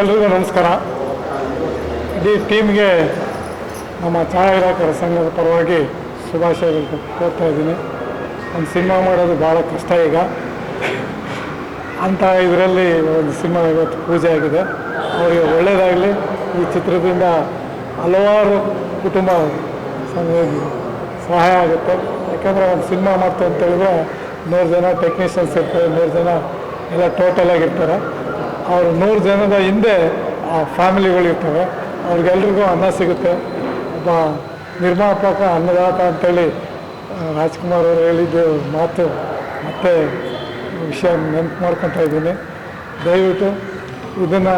ಎಲ್ರಿಗೂ ನಮಸ್ಕಾರ. ಇಡೀ ಟೀಮ್ಗೆ ನಮ್ಮ ಛಾಯಾಗ್ರಾಹಕರ ಸಂಘದ ಪರವಾಗಿ ಶುಭಾಶಯಗಳು ಕೋರ್ತಾ ಇದ್ದೀನಿ. ಒಂದು ಸಿನಿಮಾ ಮಾಡೋದು ಭಾಳ ಕಷ್ಟ ಈಗ. ಅಂಥ ಇದರಲ್ಲಿ ಒಂದು ಸಿನಿಮಾ ಇವತ್ತು ಪೂಜೆ ಆಗಿದೆ. ಅವರಿಗೆ ಒಳ್ಳೆಯದಾಗಲಿ ಈ ಚಿತ್ರದಿಂದ ಹಲವಾರು ಕುಟುಂಬ ಸಹಾಯ ಆಗುತ್ತೆ. ಯಾಕಂದರೆ ಒಂದು ಸಿನಿಮಾ ಮಾಡ್ತು ಅಂತ ಹೇಳಿದ್ರೆ ನೂರು ಜನ ಟೆಕ್ನಿಷಿಯನ್ಸ್ ಇರ್ತಾರೆ ನೂರು ಜನ ಎಲ್ಲ ಟೋಟಲ್ ಆಗಿರ್ತಾರೆ. ಅವರು ನೂರು ಜನದ ಹಿಂದೆ ಆ ಫ್ಯಾಮಿಲಿಗಳಿರ್ತವೆ ಅವ್ರಿಗೆಲ್ರಿಗೂ ಅನ್ನ ಸಿಗುತ್ತೆ. ಒಬ್ಬ ನಿರ್ಮಾಪಕ, ಅನ್ನದಾತ ಅಂತೇಳಿ ರಾಜ್ಕುಮಾರ್ ಅವರು ಹೇಳಿದ್ದು ಮಾತು ಮತ್ತೆ ವಿಷಯ ನೆನಪು ಮಾಡ್ಕೊತಾ ಇದ್ದೀನಿ. ದಯವಿಟ್ಟು ಇದನ್ನು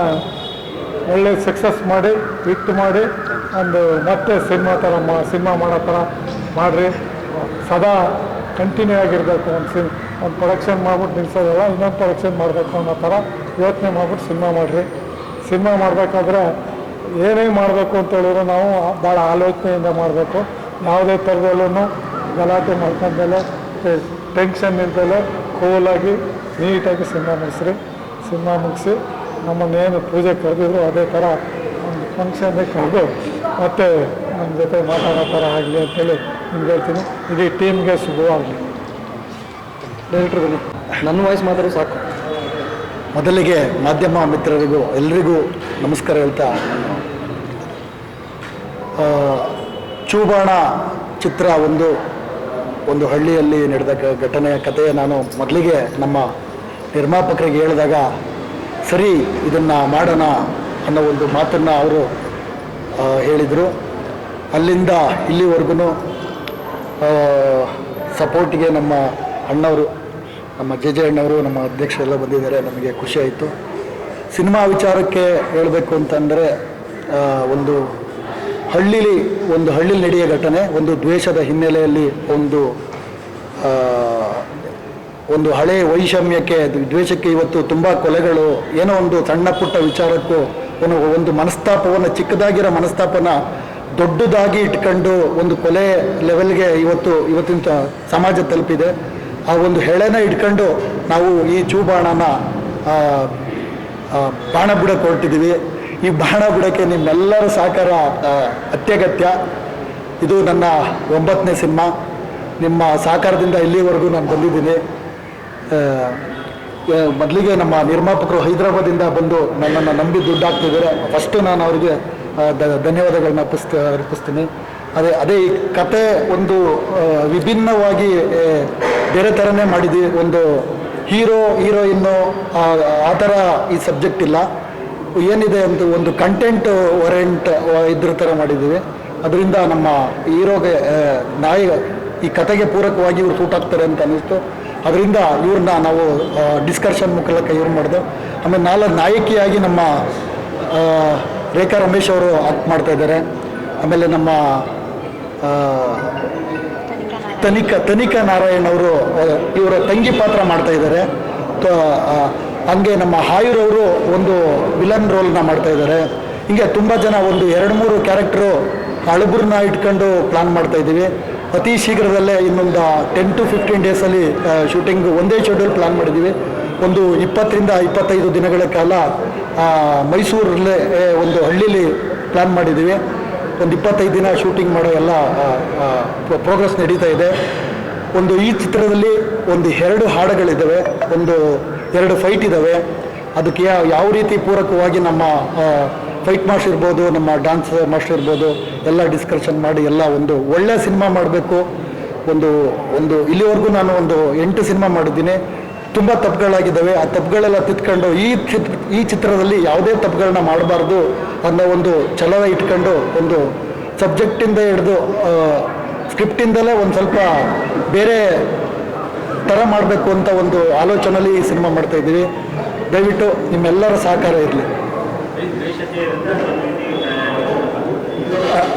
ಒಳ್ಳೆ ಸಕ್ಸಸ್ ಮಾಡಿ ಹಿಟ್ ಮಾಡಿ, ಒಂದು ಮತ್ತೆ ಸಿನಿಮಾ ಥರ ಮಾ, ಸಿನಿಮಾ ಮಾಡೋ ಥರ ಮಾಡಿರಿ. ಸದಾ ಕಂಟಿನ್ಯೂ ಆಗಿರಬೇಕು. ಒಂದು ಸಿನ್, ಒಂದು ಪ್ರೊಡಕ್ಷನ್ ಮಾಡ್ಬಿಟ್ಟು ನಿಲ್ಸೋದಲ್ಲ, ಇನ್ನೊಂದು ಪ್ರೊಡಕ್ಷನ್ ಮಾಡಬೇಕು ಅನ್ನೋ ಥರ ಯೋಚನೆ ಮಾಡ್ಬಿಟ್ಟು ಸಿನಿಮಾ ಮಾಡಿರಿ. ಸಿನಿಮಾ ಮಾಡಬೇಕಾದ್ರೆ ಏನೇ ಮಾಡಬೇಕು ಅಂತ ಹೇಳಿದ್ರೆ ನಾವು ಭಾಳ ಆಲೋಚನೆಯಿಂದ ಮಾಡಬೇಕು. ಯಾವುದೇ ಥರದಲ್ಲೂ ಗಲಾಟೆ ಮಾಡ್ಕೊಂಡ್ಮೇಲೆ ಟೆನ್ಷನ್ ಇಲ್ದಲೆ ಕೂಲಾಗಿ ನೀಟಾಗಿ ಸಿನಿಮಾ ಮುಗಿಸ್ರಿ. ಸಿನಿಮಾ ಮುಗಿಸಿ ನಮ್ಮನ್ನೇನು ಪೂಜೆ ಕರೆದಿದ್ರು ಅದೇ ಥರ ಒಂದು ಫಂಕ್ಷನ್ನೇ ಕರೆದು ಮತ್ತೆ ನಮ್ಮ ಜೊತೆ ಮಾತಾಡೋ ಥರ ಆಗಲಿ ಅಂತೇಳಿ ನಿಮ್ಗೆ ಹೇಳ್ತೀನಿ. ಇಡೀ ಟೀಮ್ಗೆ ಶುಭವಾಗಲಿ. ಡೈರೆಕ್ಟ್ರ್ ಬನ್ನಿ. ನನ್ನ ವಾಯ್ಸ್ ಮಾತ್ರ ಸಾಕು. ಮೊದಲಿಗೆ ಮಾಧ್ಯಮ ಮಿತ್ರರಿಗೂ, ಎಲ್ರಿಗೂ ನಮಸ್ಕಾರ ಹೇಳ್ತಾ ಚೂಬಾಣ ಚಿತ್ರ ಒಂದು ಒಂದು ಹಳ್ಳಿಯಲ್ಲಿ ನಡೆದ ಘಟನೆಯ ಕಥೆಯ ನಾನು ಮೊದಲಿಗೆ ನಮ್ಮ ನಿರ್ಮಾಪಕರಿಗೆ ಹೇಳಿದಾಗ, ಸರಿ, ಇದನ್ನು ಮಾಡೋಣ ಅನ್ನೋ ಒಂದು ಮಾತನ್ನು ಅವರು ಹೇಳಿದರು. ಅಲ್ಲಿಂದ ಇಲ್ಲಿವರೆಗೂ ಸಪೋರ್ಟಿಗೆ ನಮ್ಮ ಅಣ್ಣವರು, ನಮ್ಮ ಜೆ ಜೆ ಅಣ್ಣವರು, ನಮ್ಮ ಅಧ್ಯಕ್ಷರೆಲ್ಲ ಬಂದಿದ್ದಾರೆ. ನಮಗೆ ಖುಷಿಯಾಯಿತು ಸಿನಿಮಾ ವಿಚಾರಕ್ಕೆ ಹೇಳಬೇಕು ಅಂತಂದರೆ ಒಂದು ಹಳ್ಳಿಲಿ ಒಂದು ಹಳ್ಳಿಲಿ ನಡೆಯೋ ಘಟನೆ, ಒಂದು ದ್ವೇಷದ ಹಿನ್ನೆಲೆಯಲ್ಲಿ ಒಂದು ಒಂದು ಹಳೆ ವೈಷಮ್ಯಕ್ಕೆ, ದ್ವೇಷಕ್ಕೆ ಇವತ್ತು ತುಂಬ ಕೊಲೆಗಳು, ಏನೋ ಒಂದು ಸಣ್ಣ ಪುಟ್ಟ ವಿಚಾರಕ್ಕೂ ಒಂದು ಮನಸ್ತಾಪವನ್ನು, ಚಿಕ್ಕದಾಗಿರೋ ಮನಸ್ತಾಪನ ದೊಡ್ಡದಾಗಿ ಇಟ್ಕೊಂಡು ಒಂದು ಕೊಲೆ ಲೆವೆಲ್ಗೆ ಇವತ್ತು ಇವತ್ತಿನ ಸಮಾಜ ತಲುಪಿದೆ. ಆ ಒಂದು ಹೆಳೆನ ಇಟ್ಕೊಂಡು ನಾವು ಈ ಚೂಬಾಣನ ಬಾಣನ ಬಾಣ ಬಿಡಕ್ಕೆ ಹೊರಟಿದ್ದೀವಿ. ಈ ಬಾಣ ಬಿಡೋಕ್ಕೆ ನಿಮ್ಮೆಲ್ಲರ ಸಹಕಾರ ಅತ್ಯಗತ್ಯ. ಇದು ನನ್ನ ಒಂಬತ್ತನೇ ಸಿನಿಮಾ. ನಿಮ್ಮ ಸಹಕಾರದಿಂದ ಇಲ್ಲಿವರೆಗೂ ನಾನು ಬಂದಿದ್ದೀನಿ. ಮೊದಲಿಗೆ ನಮ್ಮ ನಿರ್ಮಾಪಕರು ಹೈದರಾಬಾದಿಂದ ಬಂದು ನನ್ನನ್ನು ನಂಬಿ ದುಡ್ಡು ಹಾಕ್ತಿದ್ದಾರೆ ಫಸ್ಟು ನಾನು ಅವರಿಗೆ ಧನ್ಯವಾದಗಳನ್ನ ಅರ್ಪಿಸ್ತ, ಅರ್ಪಿಸ್ತೀನಿ. ಅದೇ ಅದೇ ಈ ಕತೆ ಒಂದು ವಿಭಿನ್ನವಾಗಿ ಬೇರೆ ಥರನೇ ಮಾಡಿದ್ವಿ ಒಂದು ಹೀರೋ, ಹೀರೋಯಿನ್ನು, ಆ ಥರ ಈ ಸಬ್ಜೆಕ್ಟ್ ಇಲ್ಲ. ಏನಿದೆ ಅಂತ ಒಂದು ಕಂಟೆಂಟ್ ಓರಿಯೆಂಟ್ ಇದ್ರ ಥರ ಮಾಡಿದ್ದೀವಿ. ಅದರಿಂದ ನಮ್ಮ ಹೀರೋಗೆ ನಾಯಿ, ಈ ಕತೆಗೆ ಪೂರಕವಾಗಿ ಇವ್ರು ಸೂಟ್ ಆಗ್ತಾರೆ ಅಂತ ಅನ್ನಿಸ್ತು. ಅದರಿಂದ ಇವ್ರನ್ನ ನಾವು ಡಿಸ್ಕಷನ್ ಮುಖಲಕ ಇವ್ರು ಮಾಡಿದೆ. ಆಮೇಲೆ ನಾಲ್ಕು ನಾಯಕಿಯಾಗಿ ನಮ್ಮ ರೇಖಾ ರಮೇಶ್ ಅವರು ಆಕ್ಟ್ ಮಾಡ್ತಾ ಇದ್ದಾರೆ. ಆಮೇಲೆ ನಮ್ಮ ತನಿಖಾ ತನಿಖಾ ನಾರಾಯಣ್ ಅವರು, ಇವರ ತಂಗಿ ಪಾತ್ರ ಮಾಡ್ತಾ ಇದ್ದಾರೆ. ಹಂಗೆ ನಮ್ಮ ಹಾಯೂರ್ ಅವರು ಒಂದು ವಿಲನ್ ರೋಲ್ನ ಮಾಡ್ತಾ ಇದ್ದಾರೆ. ಹಿಂಗೆ ತುಂಬ ಜನ ಒಂದು ಎರಡು ಮೂರು ಕ್ಯಾರೆಕ್ಟ್ರು ಹಳಬರನ್ನ ಇಟ್ಕೊಂಡು ಪ್ಲಾನ್ ಮಾಡ್ತಾ ಇದ್ದೀವಿ. ಅತಿ ಶೀಘ್ರದಲ್ಲೇ ಇನ್ನೊಂದು ಟೆನ್ ಟು ಫಿಫ್ಟೀನ್ ಡೇಸಲ್ಲಿ ಶೂಟಿಂಗ್ ಒಂದೇ ಶೆಡ್ಯೂಲ್ ಪ್ಲಾನ್ ಮಾಡಿದ್ದೀವಿ. ಒಂದು ಇಪ್ಪತ್ತರಿಂದ ಇಪ್ಪತ್ತೈದು ದಿನಗಳ ಕಾಲ ಮೈಸೂರಲ್ಲೇ ಒಂದು ಹಳ್ಳೀಲಿ ಪ್ಲ್ಯಾನ್ ಮಾಡಿದ್ದೀವಿ. ಒಂದು ಇಪ್ಪತ್ತೈದು ದಿನ ಶೂಟಿಂಗ್ ಮಾಡೋ ಎಲ್ಲ ಪ್ರೋಗ್ರೆಸ್ ನಡೀತಾ ಇದೆ. ಒಂದು ಈ ಚಿತ್ರದಲ್ಲಿ ಒಂದು ಎರಡು ಹಾಡುಗಳಿದ್ದಾವೆ, ಒಂದು ಎರಡು ಫೈಟ್ ಇದ್ದಾವೆ. ಅದಕ್ಕೆ ಯಾವ ರೀತಿ ಪೂರಕವಾಗಿ ನಮ್ಮ ಫೈಟ್ ಮಾಸ್ಟರ್ ಇರ್ಬೋದು, ನಮ್ಮ ಡ್ಯಾನ್ಸ್ ಮಾಸ್ಟರ್ ಇರ್ಬೋದು, ಎಲ್ಲ ಡಿಸ್ಕಷನ್ ಮಾಡಿ ಎಲ್ಲ ಒಂದು ಒಳ್ಳೆಯ ಸಿನಿಮಾ ಮಾಡಬೇಕು. ಒಂದು ಒಂದು, ಇಲ್ಲಿವರೆಗೂ ನಾನು ಒಂದು ಎಂಟು ಸಿನಿಮಾ ಮಾಡಿದ್ದೀನಿ. ತುಂಬ ತಪ್ಪುಗಳಾಗಿದ್ದಾವೆ. ಆ ತಪ್ಪುಗಳೆಲ್ಲ ತಿದ್ಕೊಂಡು ಈ ಚಿತ್, ಈ ಚಿತ್ರದಲ್ಲಿ ಯಾವುದೇ ತಪ್ಪುಗಳನ್ನ ಮಾಡಬಾರ್ದು ಅನ್ನೋ ಒಂದು ಛಲನ ಇಟ್ಕೊಂಡು ಒಂದು ಸಬ್ಜೆಕ್ಟಿಂದ ಹಿಡಿದು ಸ್ಕ್ರಿಪ್ಟಿಂದಲೇ ಒಂದು ಸ್ವಲ್ಪ ಬೇರೆ ಥರ ಮಾಡಬೇಕು ಅಂತ ಒಂದು ಆಲೋಚನೆಯಲ್ಲಿ ಈ ಸಿನಿಮಾ ಮಾಡ್ತಾ ಇದ್ದೀವಿ. ದಯವಿಟ್ಟು ನಿಮ್ಮೆಲ್ಲರ ಸಹಕಾರ ಇರಲಿ.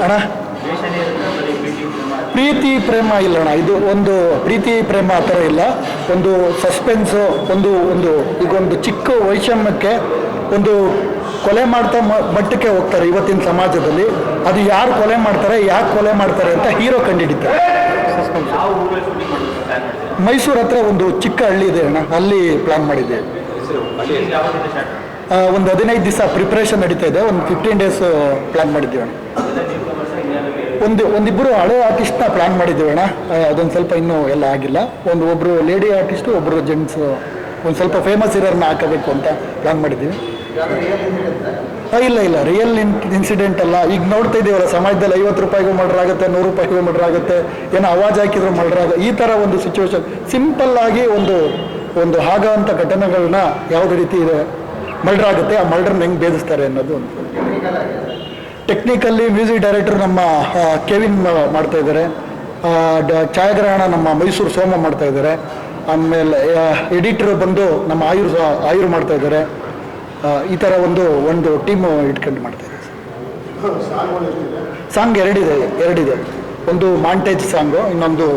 ಅಣ್ಣ? ಪ್ರೀತಿ ಪ್ರೇಮ ಇಲ್ಲ ಅಣ್ಣ. ಇದು ಒಂದು ಪ್ರೀತಿ ಪ್ರೇಮ ಆ ಥರ ಇಲ್ಲ. ಒಂದು ಸಸ್ಪೆನ್ಸು ಒಂದು ಒಂದು ಈಗ ಒಂದು ಚಿಕ್ಕ ವೈಷಮ್ಯಕ್ಕೆ ಒಂದು ಕೊಲೆ ಮಾಡ್ತಾ ಮಟ್ಟಕ್ಕೆ ಹೋಗ್ತಾರೆ ಇವತ್ತಿನ ಸಮಾಜದಲ್ಲಿ. ಅದು ಯಾರು ಕೊಲೆ ಮಾಡ್ತಾರೆ ಯಾಕೆ ಕೊಲೆ ಮಾಡ್ತಾರೆ ಅಂತ ಹೀರೋ ಮಾಡ್ತೀರಾ ಮೈಸೂರು ಹತ್ರ ಒಂದು ಚಿಕ್ಕ ಹಳ್ಳಿ ಇದೆ ಅಣ್ಣ. ಅಲ್ಲಿ ಪ್ಲಾನ್ ಮಾಡಿದ್ದೆ ಆ, ಒಂದು ಹದಿನೈದು ದಿವಸ ಪ್ರಿಪ್ರೇಷನ್ ನಡೀತಾ ಇದೆ. ಒಂದು ಫಿಫ್ಟೀನ್ ಡೇಸ್ ಪ್ಲಾನ್ ಮಾಡಿದ್ದೀವಿ ಅಣ್ಣ. ಒಂದು ಒಂದಿಬ್ಬರು ಹಳೆ ಆರ್ಟಿಸ್ಟ್ನ ಪ್ಲಾನ್ ಮಾಡಿದ್ದೀವಿ ಅಣ್ಣ. ಅದೊಂದು ಸ್ವಲ್ಪ ಇನ್ನೂ ಎಲ್ಲ ಆಗಿಲ್ಲ. ಒಂದು ಒಬ್ಬರು ಲೇಡಿ ಆರ್ಟಿಸ್ಟು ಒಬ್ಬರು ಜೆಂಟ್ಸ್ ಒಂದು ಸ್ವಲ್ಪ ಫೇಮಸ್ ಇರೋರನ್ನ ಹಾಕಬೇಕು ಅಂತ ಪ್ಲಾನ್ ಮಾಡಿದ್ದೀವಿ. ಇಲ್ಲ ಇಲ್ಲ. ರಿಯಲ್ ಇನ್ಸಿಡೆಂಟ್ ಅಲ್ಲ. ಈಗ ನೋಡ್ತಾ ಇದ್ದೀವಲ್ಲ ಸಮಾಜದಲ್ಲಿ ಐವತ್ತು ರೂಪಾಯಿಗೂ ಮರ್ಡರ್ ಆಗುತ್ತೆ, ನೂರು ರೂಪಾಯಿಗೂ ಮರ್ಡರ್ ಆಗುತ್ತೆ, ಏನೋ ಅವಾಜ್ ಹಾಕಿದ್ರು ಮರ್ಡರ್ ಆಗ ಈ ಥರ ಒಂದು ಸಿಚುವೇಶನ್ ಸಿಂಪಲ್ ಆಗಿ ಒಂದು ಒಂದು ಆಗೋವಂಥ ಘಟನೆಗಳನ್ನ ಯಾವುದೇ ರೀತಿ ಇದೆ ಮರ್ಡರ್ ಆಗುತ್ತೆ, ಆ ಮರ್ಡರ್ನ ಹೆಂಗೆ ಭೇದಿಸ್ತಾರೆ ಅನ್ನೋದು ಒಂದು ಟೆಕ್ನಿಕಲ್ಲಿ ಮ್ಯೂಸಿಕ್ ಡೈರೆಕ್ಟರ್ ನಮ್ಮ ಕೆವಿನ್ ಮಾಡ್ತಾ ಇದ್ದಾರೆ. ಛಾಯಾಗ್ರಹಣ ನಮ್ಮ ಮೈಸೂರು ಸೋಮ ಮಾಡ್ತಾ ಇದ್ದಾರೆ. ಆಮೇಲೆ ಎಡಿಟರ್ ಬಂದು ನಮ್ಮ ಆಯುರ್ ಆಯುರ್ ಮಾಡ್ತಾ ಇದ್ದಾರೆ. ಈ ಥರ ಒಂದು ಒಂದು ಟೀಮು ಇಟ್ಕೊಂಡು ಮಾಡ್ತಾ ಇದ್ದಾರೆ. ಸಾಂಗ್ ಎರಡಿದೆ ಎರಡಿದೆ. ಒಂದು ಮಾಂಟೇಜ್ ಸಾಂಗು ಇನ್ನೊಂದು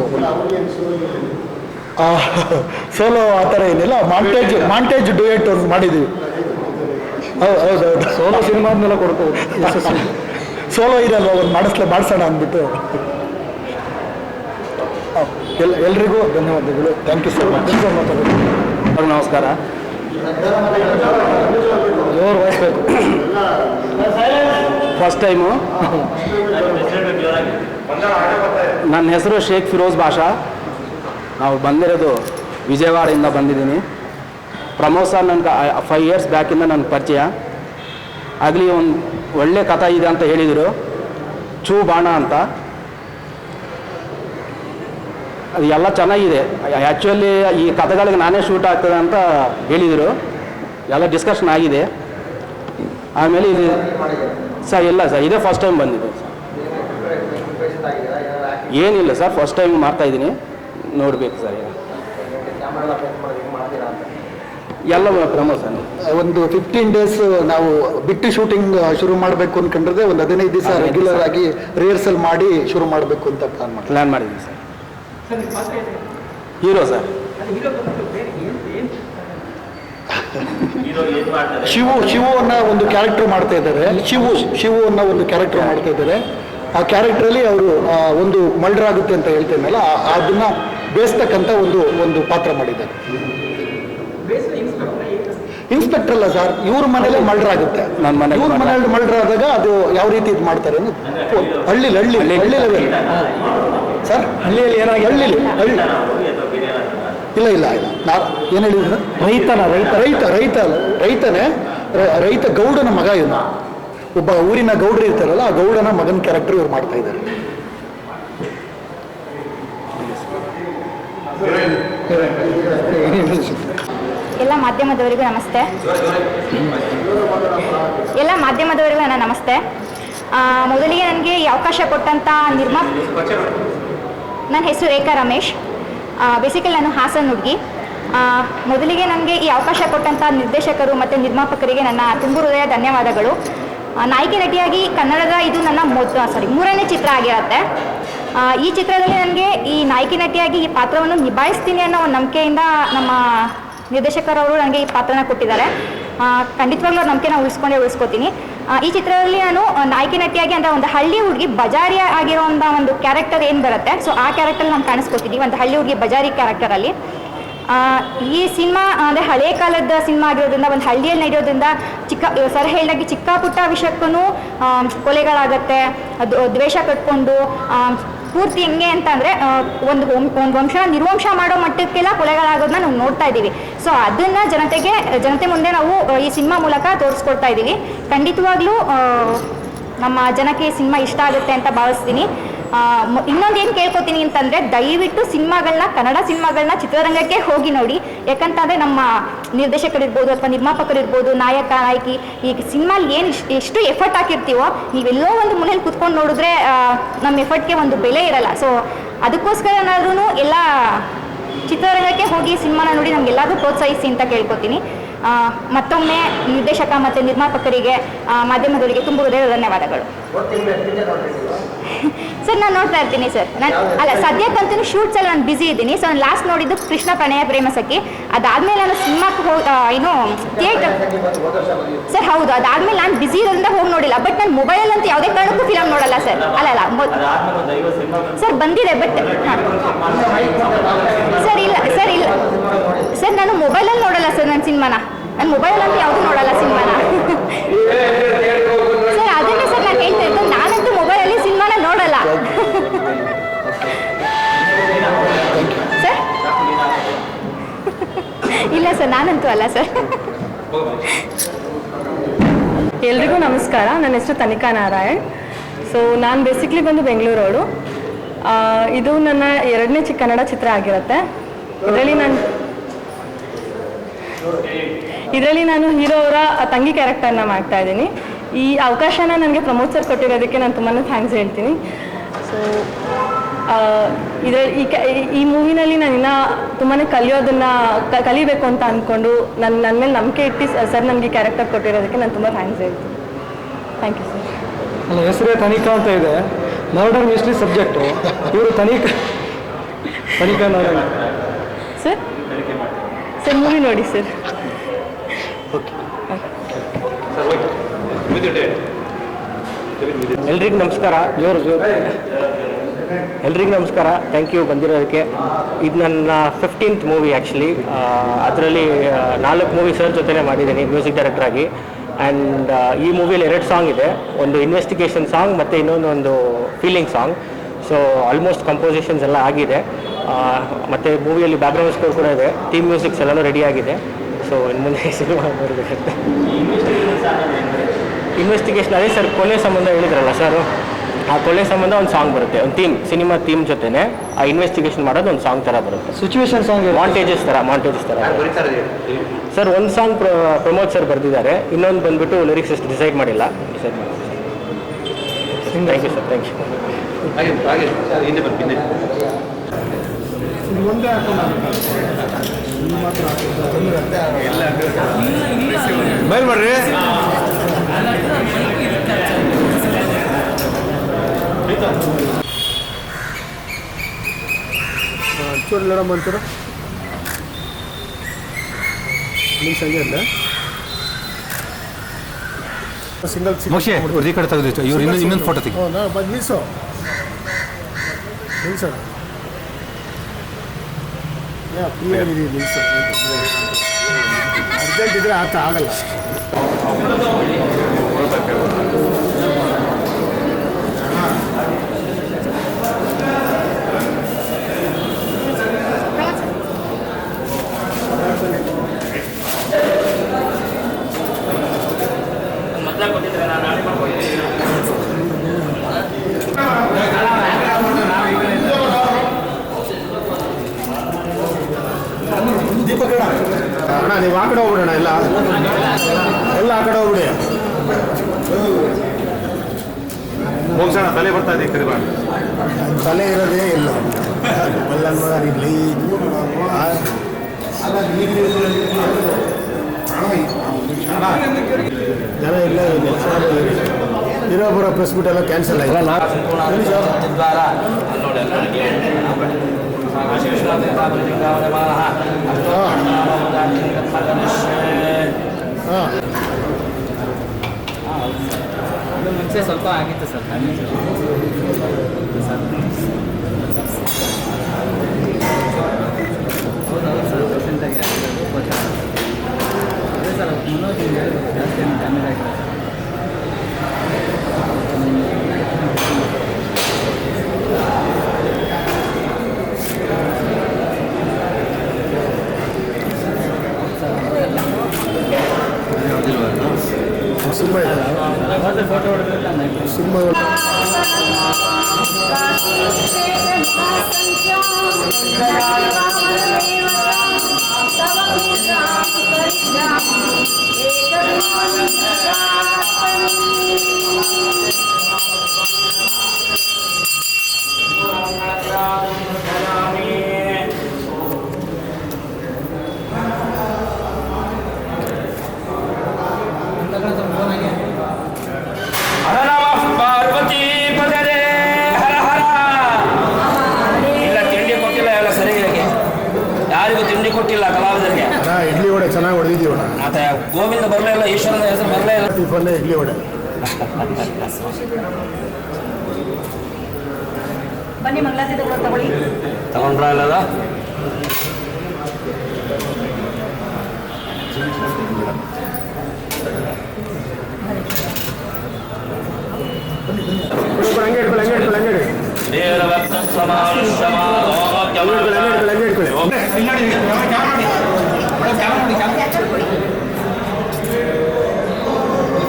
ಸೋಲೋ ಆ ಥರ ಏನಿಲ್ಲ. ಮಾಂಟೇಜ್ ಮಾಂಟೇಜ್ ಡುಯೆಟ್ ಮಾಡಿದ್ದೀವಿ. ಹೌದು ಹೌದು ಹೌದು. ಸೋಲೋ ಸಿನಿಮಾದ್ನೆಲ್ಲ ಕೊಡ್ಬೋದು ಸೋಲೋ ಇರಲ್ವ ಒಂದು ಮಾಡಿಸ್ಲೇ ಮಾಡಿಸೋಣ ಅಂದ್ಬಿಟ್ಟು. ಎಲ್ ಎಲ್ರಿಗೂ ಧನ್ಯವಾದಗಳು. ಥ್ಯಾಂಕ್ ಯು ಸೊ ಮಚ್ ಅವ್ರಿಗೆ ನಮಸ್ಕಾರ. ಜೋರು ವಹಿಸ್ಬೇಕು ಫಸ್ಟ್ ಟೈಮು ನನ್ನ ಹೆಸರು ಶೇಖ್ ಫಿರೋಜ್ ಭಾಷಾ. ನಾವು ಬಂದಿರೋದು ವಿಜಯವಾಡದಿಂದ ಬಂದಿದ್ದೀನಿ. ಪ್ರಮೋದ್ ಸರ್ ನನಗೆ ಫೈವ್ ಇಯರ್ಸ್ ಬ್ಯಾಕಿಂದ ನನಗೆ ಪರಿಚಯ. ಆಗಲಿ ಒಂದು ಒಳ್ಳೆ ಕಥೆ ಇದೆ ಅಂತ ಹೇಳಿದರು. ಚೂ ಬಾಣ ಅಂತ. ಅದು ಎಲ್ಲ ಚೆನ್ನಾಗಿದೆ. ಆ್ಯಕ್ಚುಲಿ ಈ ಕಥೆಗಳಿಗೆ ನಾನೇ ಶೂಟ್ ಆಗ್ತದೆ ಅಂತ ಹೇಳಿದರು. ಎಲ್ಲ ಡಿಸ್ಕಷನ್ ಆಗಿದೆ. ಆಮೇಲೆ ಇದು ಸರ್, ಇಲ್ಲ ಸರ್, ಇದೇ ಫಸ್ಟ್ ಟೈಮ್ ಬಂದಿದೆ ಏನಿಲ್ಲ ಸರ್ ಫಸ್ಟ್ ಟೈಮ್ ಮಾಡ್ತಾ ಇದ್ದೀನಿ. ನೋಡಬೇಕು ಸರ್ ಈಗ. ಎಲ್ಲ ಪ್ರಮೋಷನ್ ಒಂದು ಫಿಫ್ಟೀನ್ ಡೇಸ್ ನಾವು ಬಿಟ್ಟು ಶೂಟಿಂಗ್ ಶುರು ಮಾಡಬೇಕು ಅನ್ಕೊಂಡ್ರೆ ಒಂದು ಹದಿನೈದು ದಿವಸ. ರೆಗ್ಯುಲರ್ ಆಗಿ ರಿಹರ್ಸಲ್ ಮಾಡಿ ಶುರು ಮಾಡಬೇಕು ಅಂತ ಪ್ಲಾನ್ ಮಾಡಿ ಪ್ಲಾನ್ ಮಾಡಿದ್ದೀನಿ sir. Hero sir. Shivu Shivu ಅನ್ನೋ ಒಂದು ಕ್ಯಾರೆಕ್ಟರ್ ಮಾಡ್ತಾ ಇದ್ದಾರೆ. ಶಿವು. ಶಿವು ಅನ್ನೋ ಒಂದು ಕ್ಯಾರೆಕ್ಟರ್ ಮಾಡ್ತಾ ಇದ್ದಾರೆ. ಆ ಕ್ಯಾರೆಕ್ಟ್ರಲ್ಲಿ ಅವರು ಒಂದು ಮರ್ಡರ್ ಆಗುತ್ತೆ ಅಂತ ಹೇಳ್ತೇನಲ್ಲ ಅದನ್ನ ಬೇಯಿಸ್ತಕ್ಕಂಥ ಒಂದು ಒಂದು ಪಾತ್ರ ಮಾಡಿದ್ದಾರೆ. ಇನ್ಸ್ಪೆಕ್ಟರ್ ಅಲ್ಲ ಸರ್ ಇವ್ರ ಮನೇಲಿ ಮರ್ಡರ್ ಆಗುತ್ತೆ ನನ್ನ ಮನೆ ಇವ್ರ ಮನೆಯಲ್ಲಿ ಮನೇಲಿ ಮರ್ಡರ್ ಆದಾಗ ಅದು ಯಾವ ರೀತಿ ಇದು ಮಾಡ್ತಾರೆ ಅಂದ್ರೆ ಹಳ್ಳಿ ಹಳ್ಳಿ ಹಳ್ಳಿ. ಹಳ್ಳಿ ಲೆವೆಲ್ ಸರ್ ಹಳ್ಳಿಯಲ್ಲಿ ಏನಾಗಿ ಹಳ್ಳಿಲಿ ಹಳ್ಳಿ ಇಲ್ಲ ಇಲ್ಲ ಇಲ್ಲ ನಾ ಏನು ಹೇಳಿದ್ರು ರೈತನ ರೈತ ರೈತ ರೈತ ಅಲ್ಲ, ರೈತನೇ ರ- ರೈತ ಗೌಡನ ಮಗ ಇವನು ಒಬ್ಬ ಊರಿನ ಗೌಡ್ರು ಇರ್ತಾರಲ್ಲ ಆ ಗೌಡನ ಮಗನ ಕ್ಯಾರೆಕ್ಟರ್ ಇವ್ರು ಮಾಡ್ತಾ ಇದ್ದಾರೆ ಎಲ್ಲ ಮಾಧ್ಯಮದವರಿಗೂ ನಮಸ್ತೆ. ಎಲ್ಲ ಮಾಧ್ಯಮದವರಿಗೂ ನನ್ನ ನಮಸ್ತೆ. ಮೊದಲಿಗೆ ನನಗೆ ಈ ಅವಕಾಶ ಕೊಟ್ಟಂಥ ನಿರ್ಮಾ ನನ್ನ ಹೆಸರು ರೇಖಾ ರಮೇಶ್. ಬೇಸಿಕಲಿ ನಾನು ಹಾಸನ್ ಹುಡುಗಿ. ಮೊದಲಿಗೆ ನನಗೆ ಈ ಅವಕಾಶ ಕೊಟ್ಟಂಥ ನಿರ್ದೇಶಕರು ಮತ್ತು ನಿರ್ಮಾಪಕರಿಗೆ ನನ್ನ ತುಂಬು ಹೃದಯ ಧನ್ಯವಾದಗಳು. ನಾಯಕಿ ನಟಿಯಾಗಿ ಕನ್ನಡದ ಇದು ನನ್ನ ಮೊದ್ ಸಾರಿ ಮೂರನೇ ಚಿತ್ರ ಆಗಿರುತ್ತೆ. ಈ ಚಿತ್ರದಲ್ಲಿ ನನಗೆ ಈ ನಾಯಕಿ ನಟಿಯಾಗಿ ಈ ಪಾತ್ರವನ್ನು ನಿಭಾಯಿಸ್ತೀನಿ ಅನ್ನೋ ಒಂದು ನಂಬಿಕೆಯಿಂದ ನಮ್ಮ ನಿರ್ದೇಶಕರವರು ನನಗೆ ಈ ಪಾತ್ರನ ಕೊಟ್ಟಿದ್ದಾರೆ. ಖಂಡಿತವಾಗ್ಲೂ ನಂಬಿಕೆನ ಉಳಿಸ್ಕೊಂಡೇ ಉಳಿಸ್ಕೊತೀನಿ. ಈ ಚಿತ್ರದಲ್ಲಿ ನಾನು ನಾಯಕಿ ನಟಿಯಾಗಿ ಅಂದರೆ ಒಂದು ಹಳ್ಳಿ ಹುಡುಗಿ ಬಜಾರಿ ಆಗಿರೋಂಥ ಒಂದು ಕ್ಯಾರೆಕ್ಟರ್ ಏನು ಬರುತ್ತೆ? ಸೊ ಆ ಕ್ಯಾರೆಕ್ಟರ್ ನಾನು ಕಾಣಿಸ್ಕೊತೀನಿ. ಒಂದು ಹಳ್ಳಿ ಹುಡುಗಿ ಬಜಾರಿ ಕ್ಯಾರೆಕ್ಟರಲ್ಲಿ ಈ ಸಿನಿಮಾ, ಅಂದರೆ ಹಳೆ ಕಾಲದ ಸಿನಿಮಾ ಆಗಿರೋದ್ರಿಂದ, ಒಂದು ಹಳ್ಳಿಯಲ್ಲಿ ನಡೆಯೋದ್ರಿಂದ ಚಿಕ್ಕ, ಸರ್ ಹೇಳಿದಾಗೆ ಚಿಕ್ಕ ಪುಟ್ಟ ವಿಷಯಕ್ಕೂ ಕೊಲೆಗಳಾಗತ್ತೆ. ದ್ವೇಷ ಕಟ್ಕೊಂಡು ಪೂರ್ತಿ ಹೆಂಗೆ ಅಂತಂದರೆ ಒಂದು ಒಂದು ವಂಶ ನಿರ್ವಂಶ ಮಾಡೋ ಮಟ್ಟಕ್ಕೆಲ್ಲ ಕೊಲೆಗಳಾಗೋದನ್ನ ನಾವು ನೋಡ್ತಾ ಇದ್ದೀವಿ. ಸೊ ಅದನ್ನು ಜನತೆಗೆ, ಜನತೆ ಮುಂದೆ ನಾವು ಈ ಸಿನಿಮಾ ಮೂಲಕ ತೋರಿಸ್ಕೊಡ್ತಾ ಇದ್ದೀವಿ. ಖಂಡಿತವಾಗ್ಲೂ ನಮ್ಮ ಜನಕ್ಕೆ ಈ ಸಿನಿಮಾ ಇಷ್ಟ ಆಗುತ್ತೆ ಅಂತ ಭಾವಿಸ್ತೀನಿ. ಇನ್ನೊಂದು ಏನು ಕೇಳ್ಕೊತೀನಿ ಅಂತಂದರೆ ದಯವಿಟ್ಟು ಸಿನಿಮಾಗಳನ್ನ ಕನ್ನಡ ಸಿನಿಮಾಗಳನ್ನ ಚಿತ್ರರಂಗಕ್ಕೆ ಹೋಗಿ ನೋಡಿ. ಯಾಕಂತಂದರೆ ನಮ್ಮ ನಿರ್ದೇಶಕರಿರ್ಬೋದು ಅಥವಾ ನಿರ್ಮಾಪಕರಿರ್ಬೋದು, ನಾಯಕ, ನಾಯಕಿ ಈಗ ಸಿನಿಮಾಲಿ ಏನು ಎಷ್ಟು ಎಫರ್ಟ್ ಹಾಕಿರ್ತೀವೋ, ನೀವೆಲ್ಲೋ ಒಂದು ಮನೇಲಿ ಕುತ್ಕೊಂಡು ನೋಡಿದ್ರೆ ನಮ್ಮ ಎಫರ್ಟ್ಗೆ ಒಂದು ಬೆಲೆ ಇರಲ್ಲ. ಸೊ ಅದಕ್ಕೋಸ್ಕರನಾದ್ರೂ ಎಲ್ಲ ಚಿತ್ರರಂಗಕ್ಕೆ ಹೋಗಿ ಸಿನಿಮಾನ ನೋಡಿ ನಮ್ಗೆಲ್ಲರೂ ಪ್ರೋತ್ಸಾಹಿಸಿ ಅಂತ ಕೇಳ್ಕೊತೀನಿ. ಮತ್ತೊಮ್ಮೆ ನಿರ್ದೇಶಕ ಮತ್ತು ನಿರ್ಮಾಪಕರಿಗೆ ಮಾಧ್ಯಮದವರಿಗೆ ತುಂಬ ಹೃದಯ ಧನ್ಯವಾದಗಳು. ಸರ್ ನಾನು ನೋಡ್ತಾ ಇರ್ತೀನಿ ಸರ್. ನಾನು ಅಲ್ಲ ಸದ್ಯಕ್ಕಂತೂ ಶೂಟ್ಸ್ ಎಲ್ಲ ನಾನು ಬ್ಯುಸಿ ಇದ್ದೀನಿ. ಸೊ ನಾನು ಲಾಸ್ಟ್ ನೋಡಿದ್ದು ಕೃಷ್ಣ ಪ್ರಣಯ ಪ್ರೇಮ ಸಖಿ. ಅದಾದಮೇಲೆ ನಾನು ಸಿನಿಮಾಕ್ಕೆ ಹೋಗಿ ಏನು ಥಿಯೇಟರ್ ಸರ್ ಹೌದು. ಅದಾದ್ಮೇಲೆ ನಾನು ಬಿಸಿ ಇರೋದ್ರಿಂದ ಹೋಗಿ ನೋಡಿಲ್ಲ. ಬಟ್ ನಾನು ಮೊಬೈಲ್ ಅಂತ ಯಾವುದೇ ಕಾರಣಕ್ಕೂ ಫಿಲಮ್ ನೋಡಲ್ಲ ಸರ್. ಅಲ್ಲ ಅಲ್ಲ ಸರ್ ಬಂದಿದೆ ಬಟ್ ಸರ್ ಇಲ್ಲ. ಸರ್ ನಾನು ಮೊಬೈಲಲ್ಲಿ ನೋಡಲ್ಲ ಸರ್ ನನ್ನ ಸಿನಿಮಾನ. ನಾನು ಮೊಬೈಲ್ ಅಂತ ಯಾವುದು ನೋಡಲ್ಲ ಸಿನಿಮಾನ. ಸರ್ ಅದನ್ನೇ ಸರ್ ನಾನು ಹೇಳ್ತಾ ಇದ್ದು ನಾನಂತೂ ಮೊಬೈಲಲ್ಲಿ ಸಿನಿಮಾನ ನೋಡಲ್ಲ. ಸರ್? ಇಲ್ಲ ಸರ್ ನಾನಂತೂ ಅಲ್ಲ ಸರ್. ಎಲ್ರಿಗೂ ನಮಸ್ಕಾರ. ನನ್ನ ಹೆಸರು ತನಿಕಾ ನಾರಾಯಣ್. ಸೊ ನಾನು ಬೇಸಿಕ್ಲಿ ಬಂದು ಬೆಂಗಳೂರವಳು. ಆ, ಇದು ನನ್ನ ಎರಡನೇ ಚಿ ಕನ್ನಡ ಚಿತ್ರ ಆಗಿರುತ್ತೆ. ಇದರಲ್ಲಿ ನಾನು ಇದರಲ್ಲಿ ನಾನು ಹೀರೋ ಅವರ ತಂಗಿ ಕ್ಯಾರೆಕ್ಟರ್ನ ಮಾಡ್ತಾ ಇದ್ದೀನಿ. ಈ ಅವಕಾಶನ ನನಗೆ ಪ್ರಮೋದ್ ಸರ್ ಕೊಟ್ಟಿರೋದಕ್ಕೆ ನಾನು ತುಂಬಾ ಥ್ಯಾಂಕ್ಸ್ ಹೇಳ್ತೀನಿ. ಸೊ ಇದರ ಈ ಈ- ಮೂವಿನಲ್ಲಿ ನಾನು ಇನ್ನೂ ತುಂಬಾ ಕಲಿಯೋದನ್ನ ಕಲಿಬೇಕು ಅಂತ ಅಂದ್ಕೊಂಡು ನನ್ನ ನನ್ನ ಮೇಲೆ ನಂಬಿಕೆ ಇಟ್ಟು ಸರ್ ನನಗೆ ಕ್ಯಾರೆಕ್ಟರ್ ಕೊಟ್ಟಿರೋದಕ್ಕೆ ನಾನು ತುಂಬ ಥ್ಯಾಂಕ್ಸ್ ಹೇಳ್ತೀನಿ. ಥ್ಯಾಂಕ್ ಯು ಸರ್ ನನ್ನ ಹೆಸರೇ ತನಿಖಾ ಅಂತ ಇದೆ. ಮರ್ಡರ್ ಮಿಸ್ಟ್ರಿ ಸಬ್ಜೆಕ್ಟು ಇವರು ತನಿಖಾ ತನಿಖಾ ಸರ್ ಸರ್ ಮೂವಿ ನೋಡಿ ಸರ್. ಎಲ್ರಿಗೂ ನಮಸ್ಕಾರ. ಜೋರು ಜೋರು. ಎಲ್ರಿಗೂ ನಮಸ್ಕಾರ. ಥ್ಯಾಂಕ್ ಯು ಬಂದಿರೋದಕ್ಕೆ. ಇದು ನನ್ನ ಫಿಫ್ಟೀನ್ತ್ ಮೂವಿ ಆ್ಯಕ್ಚುಲಿ ಅದರಲ್ಲಿ ನಾಲ್ಕು ಮೂವಿ ಸರ್ ಜೊತೆನೇ ಮಾಡಿದ್ದೀನಿ ಮ್ಯೂಸಿಕ್ ಡೈರೆಕ್ಟರ್ ಆಗಿ. ಆ್ಯಂಡ್ ಈ ಮೂವಿಯಲ್ಲಿ ಎರಡು ಸಾಂಗ್ ಇದೆ. ಒಂದು ಇನ್ವೆಸ್ಟಿಗೇಷನ್ ಸಾಂಗ್ ಮತ್ತು ಇನ್ನೊಂದು ಒಂದು feeling song so almost compositions ಎಲ್ಲ ಆಗಿದೆ. ಮತ್ತು ಮೂವಿಯಲ್ಲಿ ಬ್ಯಾಕ್ಗ್ರೌಂಡ್ ಸ್ಕೋರ್ ಕೂಡ ಇದೆ. ಟೀಮ್ ಮ್ಯೂಸಿಕ್ಸ್ ಎಲ್ಲನೂ ರೆಡಿ ಆಗಿದೆ. ಸೊ ಇನ್ನು ಮುಂದೆ ಸಿನಿಮಾ ನೋಡಬೇಕಂತೆ. ಇನ್ವೆಸ್ಟಿಗೇಷನ್ ಅದೇ ಸರ್ ಕೊಲೆ ಸಂಬಂಧ ಹೇಳಿದ್ರಲ್ಲ ಸರ್ ಆ ಕೊಲೆ ಸಂಬಂಧ ಒಂದು ಸಾಂಗ್ ಬರುತ್ತೆ. ಒಂದು ಥೀಮ್ ಸಿನಿಮಾ ಥೀಮ್ ಜೊತೆನೆ ಆ ಇನ್ವೆಸ್ಟಿಗೇಷನ್ ಮಾಡೋದು ಒಂದು ಸಾಂಗ್ ಥರ ಬರುತ್ತೆ. ಸಿಚುವೇಶನ್ ಸಾಂಗ್ ಮಾಂಟೇಜಸ್ ಥರ ಮಾಂಟೇಜಸ್ ಥರ ಸರ್ ಒಂದು ಸಾಂಗ್ ಪ್ರಮೋದ್ ಸರ್ ಬರೆದಿದ್ದಾರೆ. ಇನ್ನೊಂದು ಬಂದ್ಬಿಟ್ಟು ಲಿರಿಕ್ಸ್ ಎಷ್ಟು ಡಿಸೈಡ್ ಮಾಡಿಲ್ಲ. ಡಿಸೈಡ್ ಮಾಡಿ thank you sir thank you mail ಮಾಡ್ರಿ ಚೂರು ಮಂಚೂರು ಇರಲಿ ಸಿಂಗಲ್ ಮೋಶೆ ಈ ಕಡೆ ತೆಗೆದಿತ್ತು ಇವ್ರು ಇನ್ನೊಂದು ಇನ್ನೊಂದು ಫೋಟೋ ತೆಗಿ ನಿಲ್ಸು. ನಿಲ್ಸೋಣ ಅರ್ಜೆಂಟ್ ಇದ್ರೆ ಆತ ಆಗಲ್ಲ ಅಣ್ಣ ನೀವು ಆ ಕಡೆ ಹೋಗ್ಬಿಡೋಣ ಎಲ್ಲ ಎಲ್ಲ ಆ ಕಡೆ ಹೋಗ್ಬಿಡಿ ಹೋಗ್ಸೋಣ ತಲೆ ಬರ್ತಾ ಇದೆ ಈ ಕಡೆ ಬಾ ತಲೆ ಇರೋದೇ ಇಲ್ಲ ಮಲ್ಲಮ್ಮನಿರ್ಲಿ ಜನ ಇಲ್ಲ ಇರೋ ಬರೋ ಪ್ರೆಸ್ ಬಿಟ್ ಎಲ್ಲ ಕ್ಯಾನ್ಸಲ್ ಆಯ್ತು ಹಾಂ ಮುಂಚೆ ಸ್ವಲ್ಪ ಆಗಿತ್ತು ಸರ್. ಸಿನಿಮಾ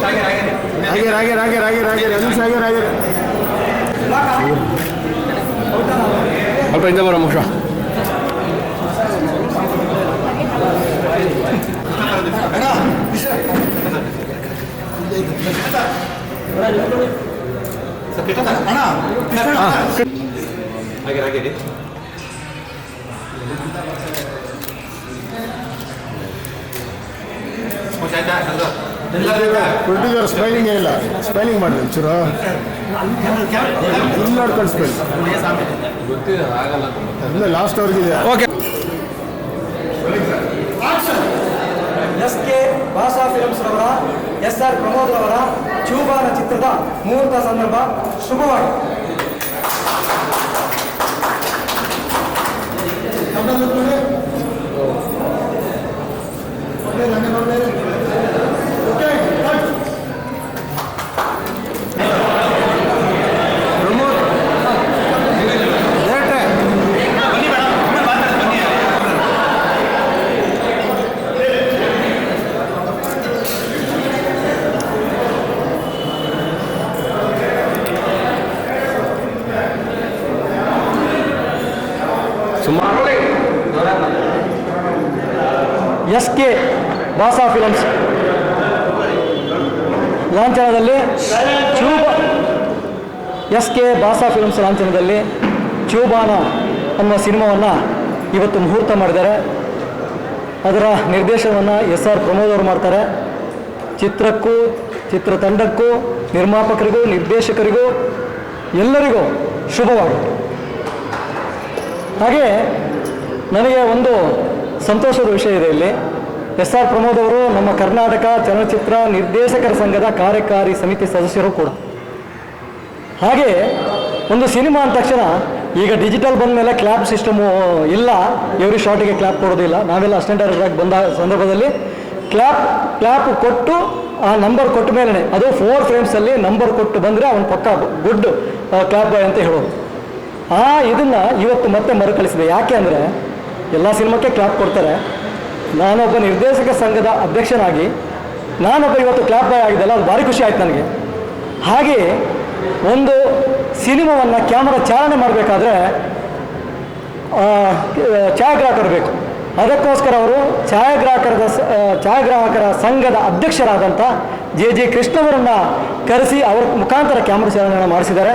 ಹಾಗೆ ಹಾಗೆ ಹಾಗೆ ಹಾಗೆ ಹಾಗೆ ನಿಮಿಷ ಹಾಗೆ ಹಾಗೆ ಸ್ವಲ್ಪ ಹಿಂದೆ ಬರೋ ಮುಷ ಹಾಗೆ ಹಾಗೆ ಪ್ರೊಡ್ಯೂಸರ್ ಸ್ಪೈಲಿಂಗ್ ಇಲ್ಲ. ಸ್ಪೈಲಿಂಗ್ ಮಾಡಿ ಒಂಚೂರು. ಇಲ್ಲಿ ನೋಡ್ಕೊಂಡು ಸ್ಪೈಲ್ ಇಲ್ಲ last ಅವ್ರಿಗಿದೆ. Okay S K Bhasha films ರವರ ಎಸ್ ಆರ್ ಪ್ರಮೋದ್ ರವರ ಚೂಬಾನ ಚಿತ್ರದ ಮುಹೂರ್ತ ಸಂದರ್ಭ ಶುಭವಾಗಿ ಎಸ್ ಕೆ ಭಾಷಾ ಫಿಲಮ್ಸ್ ಲಾಂಛನದಲ್ಲಿ ಚೂಬ ಎಸ್ ಕೆ ಬಾಸಾ ಫಿಲ್ಮ್ಸ್ ಲಾಂಛನದಲ್ಲಿ ಚೂಬಾನ ಅನ್ನೋ ಸಿನಿಮಾವನ್ನು ಇವತ್ತು ಮುಹೂರ್ತ ಮಾಡಿದ್ದಾರೆ. ಅದರ ನಿರ್ದೇಶನವನ್ನು ಎಸ್ ಆರ್ ಪ್ರಮೋದ್ ಅವರು ಮಾಡ್ತಾರೆ. ಚಿತ್ರಕ್ಕೂ, ಚಿತ್ರತಂಡಕ್ಕೂ, ನಿರ್ಮಾಪಕರಿಗೂ, ನಿರ್ದೇಶಕರಿಗೂ ಎಲ್ಲರಿಗೂ ಶುಭವಾಗಿ ಹಾಗೆ ನನಗೆ ಒಂದು ಸಂತೋಷದ ವಿಷಯ ಇದೆ ಇಲ್ಲಿ. ಎಸ್ ಆರ್ ಪ್ರಮೋದ್ ಅವರು ನಮ್ಮ ಕರ್ನಾಟಕ ಚಲನಚಿತ್ರ ನಿರ್ದೇಶಕರ ಸಂಘದ ಕಾರ್ಯಕಾರಿ ಸಮಿತಿ ಸದಸ್ಯರು ಕೂಡ. ಹಾಗೆ ಒಂದು ಸಿನಿಮಾ ಅಂದ ತಕ್ಷಣ ಈಗ ಡಿಜಿಟಲ್ ಬಂದ ಮೇಲೆ ಕ್ಲ್ಯಾಪ್ ಸಿಸ್ಟಮು ಇಲ್ಲ. ಎವ್ರಿ ಶಾರ್ಟಿಗೆ ಕ್ಲ್ಯಾಪ್ ಕೊಡೋದಿಲ್ಲ. ನಾವೆಲ್ಲ ಅಸಿಸ್ಟೆಂಟ್ ಡೈರೆಕ್ಟರ್ ಬಂದ ಸಂದರ್ಭದಲ್ಲಿ ಕ್ಲ್ಯಾಪ್ ಕ್ಲ್ಯಾಪ್ ಕೊಟ್ಟು ಆ ನಂಬರ್ ಕೊಟ್ಟ ಮೇಲೆ ಅದು ಫೋರ್ ಫ್ರೇಮ್ಸಲ್ಲಿ ನಂಬರ್ ಕೊಟ್ಟು ಬಂದರೆ ಅವನು ಪಕ್ಕ ಗುಡ್ ಕ್ಲಾಪ್ ಬಾಯ್ ಅಂತ ಹೇಳೋದು. ಆ, ಇದನ್ನು ಇವತ್ತು ಮತ್ತೆ ಮರುಕಳಿಸಿದೆ. ಯಾಕೆ ಅಂದರೆ, ಎಲ್ಲ ಸಿನಿಮಾಕ್ಕೆ ಕ್ಲಾಪ್ ಕೊಡ್ತಾರೆ. ನಾನೊಬ್ಬ ನಿರ್ದೇಶಕ ಸಂಘದ ಅಧ್ಯಕ್ಷನಾಗಿ, ನಾನೊಬ್ಬ ಇವತ್ತು ಕ್ಲಾಪ್ ಬಾಯ್ ಆಗಿದ್ದಲ್ಲ, ಅದು ಭಾರಿ ಖುಷಿ ಆಯ್ತು ನನಗೆ. ಹಾಗೆಯೇ ಒಂದು ಸಿನಿಮಾವನ್ನು ಕ್ಯಾಮರಾ ಚಾಲನೆ ಮಾಡಬೇಕಾದ್ರೆ ಛಾಯಾಗ್ರಾಹಕರು ಬೇಕು. ಅದಕ್ಕೋಸ್ಕರ ಅವರು ಛಾಯಾಗ್ರಾಹಕರದ ಛಾಯಾಗ್ರಾಹಕರ ಸಂಘದ ಅಧ್ಯಕ್ಷರಾದಂಥ ಜೆ ಜೆ ಕೃಷ್ಣವರನ್ನು ಕರೆಸಿ ಅವರ ಮುಖಾಂತರ ಕ್ಯಾಮರಾ ಚಾಲನೆಯನ್ನು ಮಾಡಿಸಿದ್ದಾರೆ.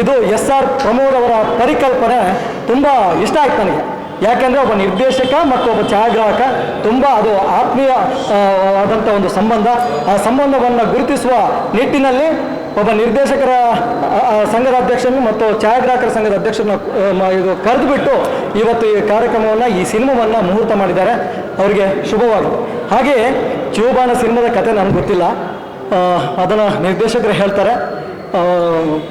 ಇದು ಎಸ್ ಆರ್ ಪ್ರಮೋದ್ ಅವರ ಪರಿಕಲ್ಪನೆ ತುಂಬ ಇಷ್ಟ ಆಯ್ತು ನನಗೆ. ಯಾಕೆಂದರೆ ಒಬ್ಬ ನಿರ್ದೇಶಕ ಮತ್ತು ಒಬ್ಬ ಛಾಯಾಗ್ರಾಹಕ ತುಂಬ ಅದು ಆತ್ಮೀಯ ಆದಂಥ ಒಂದು ಸಂಬಂಧ. ಆ ಸಂಬಂಧವನ್ನು ಗುರುತಿಸುವ ನಿಟ್ಟಿನಲ್ಲಿ ಒಬ್ಬ ನಿರ್ದೇಶಕರ ಸಂಘದ ಅಧ್ಯಕ್ಷರನ್ನು ಮತ್ತು ಛಾಯಾಗ್ರಾಹಕರ ಸಂಘದ ಅಧ್ಯಕ್ಷರನ್ನ ಇದು ಕರೆದುಬಿಟ್ಟು ಇವತ್ತು ಈ ಕಾರ್ಯಕ್ರಮವನ್ನು, ಈ ಸಿನಿಮಾವನ್ನು ಮುಹೂರ್ತ ಮಾಡಿದ್ದಾರೆ. ಅವರಿಗೆ ಶುಭವಾಗಿದೆ ಹಾಗೆಯೇ ಚೂಬಾನ ಸಿನಿಮಾದ ಕತೆ ನನಗೆ ಗೊತ್ತಿಲ್ಲ. ಅದನ್ನು ನಿರ್ದೇಶಕರು ಹೇಳ್ತಾರೆ.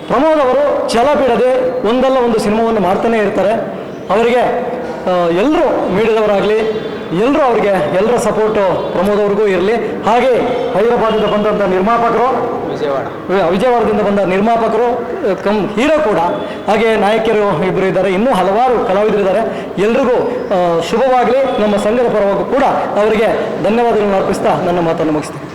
ಪ್ರಮೋದ್ ಅವರು ಛಲ ಬಿಡದೆ ಒಂದಲ್ಲ ಒಂದು ಸಿನಿಮಾವನ್ನು ಮಾಡ್ತಾನೆ ಇರ್ತಾರೆ. ಅವರಿಗೆ ಎಲ್ಲರೂ ಮೀಡಿಯಾದವರಾಗಲಿ ಎಲ್ಲರೂ ಅವ್ರಿಗೆ ಎಲ್ಲರ ಸಪೋರ್ಟು ಪ್ರಮೋದ್ ಅವ್ರಿಗೂ ಇರಲಿ. ಹಾಗೆ ಹೈದರಾಬಾದಿಂದ ಬಂದಂಥ ನಿರ್ಮಾಪಕರು ವಿಜಯವಾಡ. ವಿಜಯವಾಡದಿಂದ ಬಂದ ನಿರ್ಮಾಪಕರು ಕಮ್ ಹೀರೋ ಕೂಡ ಹಾಗೆ ನಾಯಕಿಯರು ಇಬ್ಬರು ಇದ್ದಾರೆ. ಇನ್ನೂ ಹಲವಾರು ಕಲಾವಿದರಿದ್ದಾರೆ ಎಲ್ರಿಗೂ ಶುಭವಾಗಲಿ. ನಮ್ಮ ಸಂಘದ ಪರವಾಗಿ ಕೂಡ ಅವರಿಗೆ ಧನ್ಯವಾದಗಳನ್ನು ಅರ್ಪಿಸ್ತಾ ನನ್ನ ಮಾತನ್ನು ಮುಗಿಸ್ತೀನಿ.